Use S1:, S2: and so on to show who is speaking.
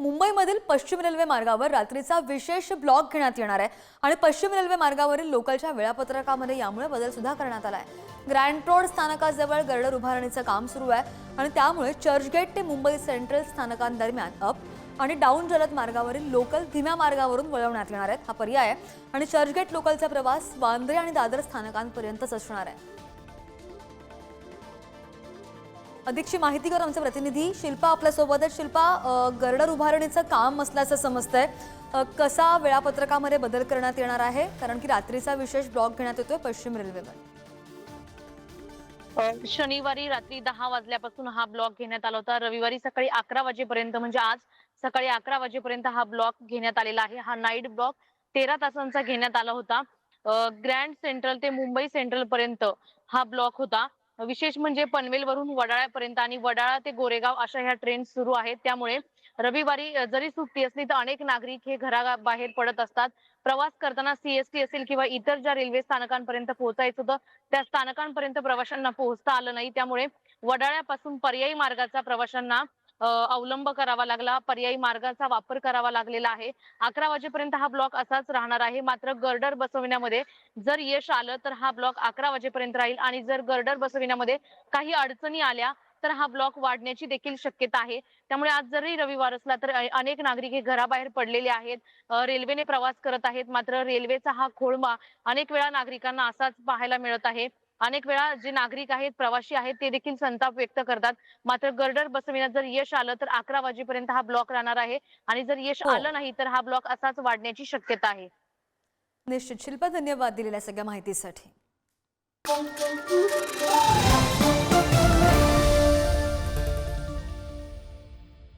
S1: मुंबईमधील पश्चिम रेल्वे मार्गावर रात्रीचा विशेष ब्लॉक घेण्यात येणार आहे आणि पश्चिम रेल्वे मार्गावरील लोकलच्या वेळापत्रकामध्ये यामुळे बदल सुद्धा करण्यात आला आहे. ग्रँड रोड स्थानकाजवळ गर्डर उभारणीचं काम सुरू आहे आणि त्यामुळे चर्चगेट ते मुंबई सेंट्रल स्थानकांदरम्यान अप आणि डाऊन जलद मार्गावरील लोकल धीम्या मार्गावरून वळवण्यात येणार आहेत. हा पर्याय आहे आणि चर्चगेट लोकलचा प्रवास वांद्रे आणि दादर स्थानकांपर्यंतच असणार आहे. अधिकची माहिती कर आमचे प्रतिनिधी शिल्पा आपल्यासोबत शिल्पा गरडर गर्डर उभारणीचं काम असल्याचं समजतंय. कसा वेळापत्रकामध्ये बदल करण्यात येणार आहे? कारण की रात्रीचा विशेष ब्लॉक घेण्यात येतोय पश्चिम
S2: रेल्वेमध्ये शनिवारी रात्री दहा वाजल्यापासून हा ब्लॉक घेण्यात आला होता. रविवारी सकाळी अकरा वाजेपर्यंत म्हणजे आज सकाळी अकरा वाजेपर्यंत हा ब्लॉक घेण्यात आलेला आहे. हा नाईट ब्लॉक तेरा तासांचा घेण्यात आला होता. ग्रँड सेंट्रल ते मुंबई सेंट्रल पर्यंत हा ब्लॉक होता. विशेष म्हणजे पनवेल वरून वडाळ्यापर्यंत आणि वडाळा ते गोरेगाव अशा ह्या ट्रेन सुरू आहेत. त्यामुळे रविवारी जरी सुट्टी असली तर अनेक नागरिक हे घराबाहेर पडत असतात. प्रवास करताना सीएसटी असेल किंवा इतर ज्या रेल्वे स्थानकांपर्यंत पोहोचायचं होतं त्या स्थानकांपर्यंत प्रवाशांना पोहोचता आलं नाही. त्यामुळे वडाळ्यापासून पर्यायी मार्गाचा प्रवाशांना अवलंब करावा लागला पर्यायी मार्गाचा वापर करावा लागलेला आहे. अकरा वाजेपर्यंत हा ब्लॉक असाच राहणार आहे. मात्र गर्डर बसवण्यामध्ये जर यश आलं तर हा ब्लॉक अकरा वाजेपर्यंत राहील आणि जर गर्डर बसविण्यामध्ये काही अडचणी आल्या तर हा ब्लॉक वाढण्याची देखील शक्यता आहे. त्यामुळे आज जरी रविवार असला तर अनेक नागरिक हे घराबाहेर पडलेले आहेत. रेल्वेने प्रवास करत आहेत. मात्र रेल्वेचा हा खोळमा अनेक वेळा नागरिकांना असाच पाहायला मिळत आहे. अनेक वेळा जे नागरिक आहेत प्रवासी आहेत ते देखील संताप व्यक्त करतात. मात्र गर्डर बसविण्यात जर यश आलं तर अकरा वाजेपर्यंत हा ब्लॉक राहणार आहे. आणि जर यश
S1: हो.
S2: आलं नाही तर हा ब्लॉक असाच वाढण्याची शक्यता आहे.
S1: निश्चित. शिल्पा धन्यवाद दिलेल्या सगळ्या माहितीसाठी.